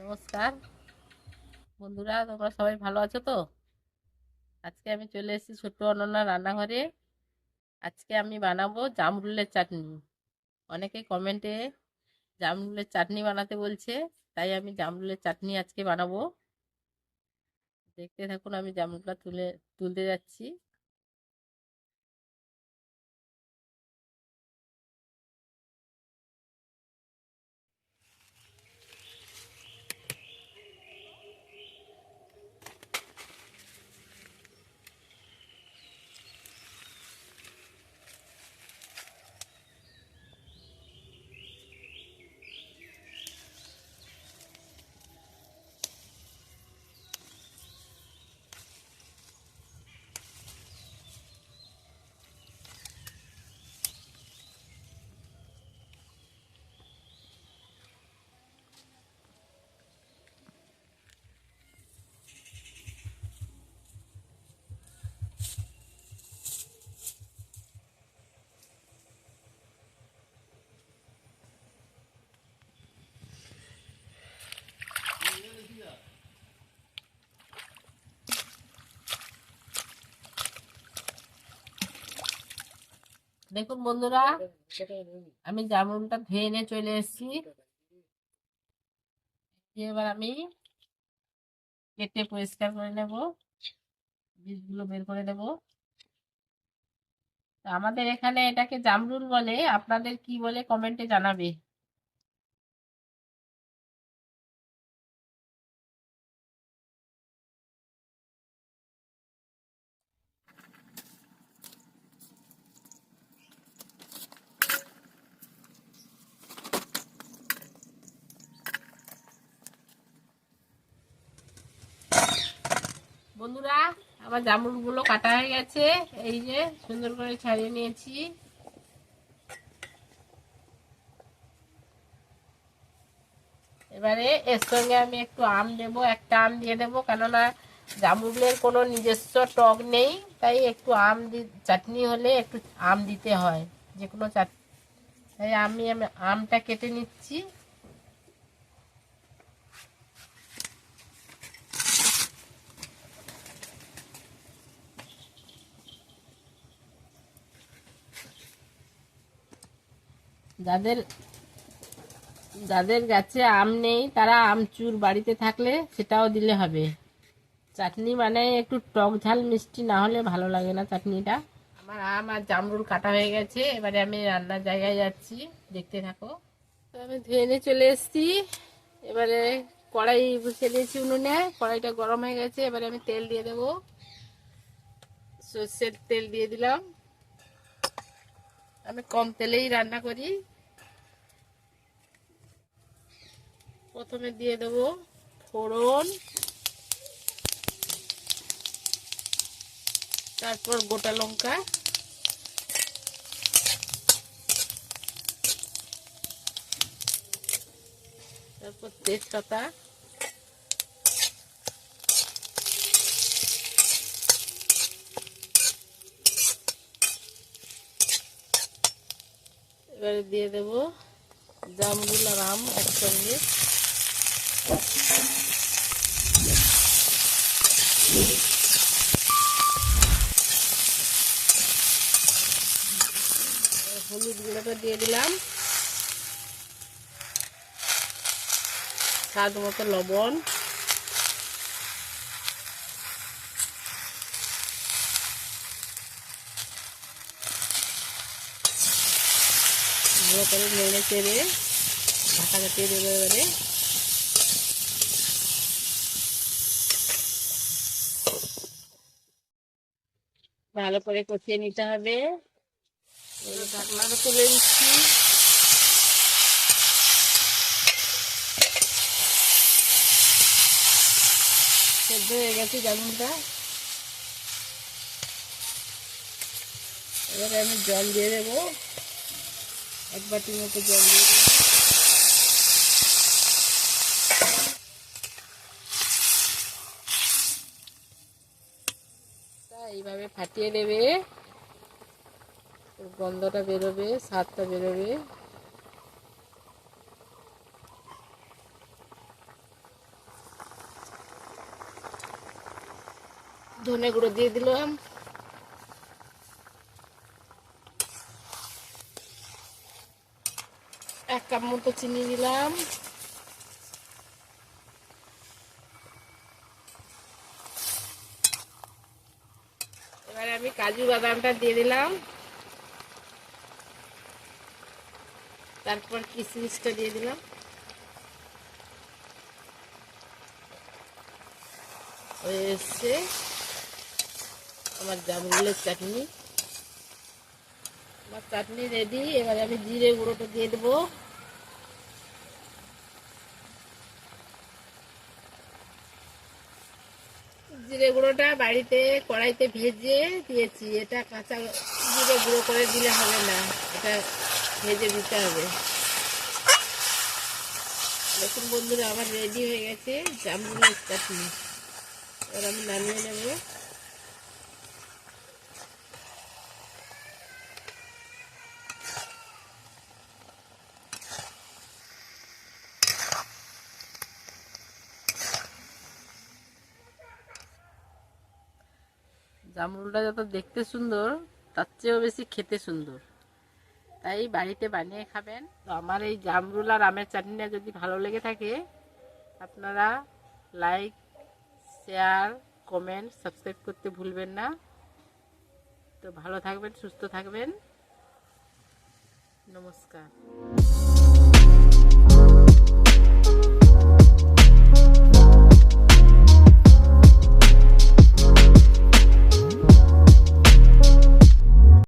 নমস্কার। বন্ধুরা, তোমরা সবাই ভালো আছো তো? আজকে আমি চলে এসেছি ছোট্ট অনন্যা রান্নাঘরে। আজকে আমি বানাবো জামরুলের চাটনি। অনেকে কমেন্টে জামরুলের চাটনি বানাতে বলছে, তাই আমি জামরুলের চাটনি আজকে বানাবো। দেখতে থাকুন, আমি জামরুলটা তুলে, তুলতে যাচ্ছি। দেখুন বন্ধুরা, আমি জামরুলটা ধুয়ে নিয়ে চলে এসেছি। এবার আমি কেটে পরিষ্কার করে নেব, বীজগুলো বের করে নেব। আমাদের এখানে এটাকে জামরুল বলে, আপনাদের কি বলে কমেন্টে জানাবে। বন্ধুরা, আমার জামরুলগুলো কাটা হয়ে গেছে। এই যে সুন্দর করে ছাড়িয়ে নিয়েছি। এবারে এর সঙ্গে আমি একটু আম দেব, একটা আম দিয়ে দেবো, কেননা জামরুলের কোনো নিজস্ব টক নেই, তাই একটু আম চাটনি হলে একটু আম দিতে হয় যে কোনো চাট, তাই আমি আমি আমটা কেটে নিচ্ছি। যাদের যাদের গাছে আম নেই তারা আমচুর বাড়িতে থাকলে সেটাও দিলে হবে। চাটনি মানে একটু টক ঝাল মিষ্টি না হলে ভালো লাগে না চাটনিটা। আমার আম আর জামরুল কাটা হয়ে গেছে এবারে আমি রান্নার জায়গায় যাচ্ছি দেখতে থাকো। তো আমি ধুয়ে নিয়ে চলে এসেছি। এবারে কড়াই বসিয়ে দিয়েছি উনুনে কড়াইটা গরম হয়ে গেছে এবারে আমি তেল দিয়ে দেবো। সর্ষের তেল দিয়ে দিলাম। আমি কম তেলেই রান্না করি। প্রথমে দিয়ে দেব ফোড়ন। তারপর গোটা লঙ্কা। তারপর তেজপাতা। এবারে দিয়ে দেব জামরুল আর আম একসঙ্গে। হলুদ গুঁড়োটা দিয়ে দিলাম। স্বাদ মতো লবণ। ভালো করে নেড়ে চেড়ে ঢাকা চাপিয়ে দেবো এবারে। ভালো করে কষিয়ে নিতে হবে। ঢাকনাটা তুলে দিচ্ছি। সেদ্ধ হয়ে গেছে জামুনটা এবারে আমি জল দিয়ে দেবো। এক বাটির মতো জল দিয়ে দেবো। এইভাবে ফাটিয়ে নেবে গন্ধটা বেরোবে, স্বাদটা বেরোবে। ধনে গুঁড়ো দিয়ে দিলাম। এক কাপ মতো চিনি দিলাম। এবার আমি কাজু বাদামটা দিয়ে দিলাম। তারপর কিশমিশটা দিয়ে দিলাম? এসছে আমার জামরুলের চাটনি। আমার চাটনি রেডি এবারে আমি জিরে গুঁড়োটা দিয়ে দেবো। জিরে গুঁড়োটা বাড়িতে কড়াইতে ভেজে দিয়েছি। এটা কাঁচা জিরে গুঁড়ো করে দিলে হবে না। এটা ভেজে দিতে হবে। দেখুন বন্ধুরা, আমার রেডি হয়ে গেছে জামরুলের চাটনি এবার আমি নামিয়ে নেব। জামরুলটা যত দেখতে সুন্দর, তার চেয়েও বেশি খেতে সুন্দর। তাই বাড়িতে বানিয়ে খাবেন। তো আমার এই জামরুল আর আমের চাটনিটা যদি ভালো লেগে থাকে, আপনারা লাইক শেয়ার কমেন্ট সাবস্ক্রাইব করতে ভুলবেন না। তো ভালো থাকবেন, সুস্থ থাকবেন। নমস্কার।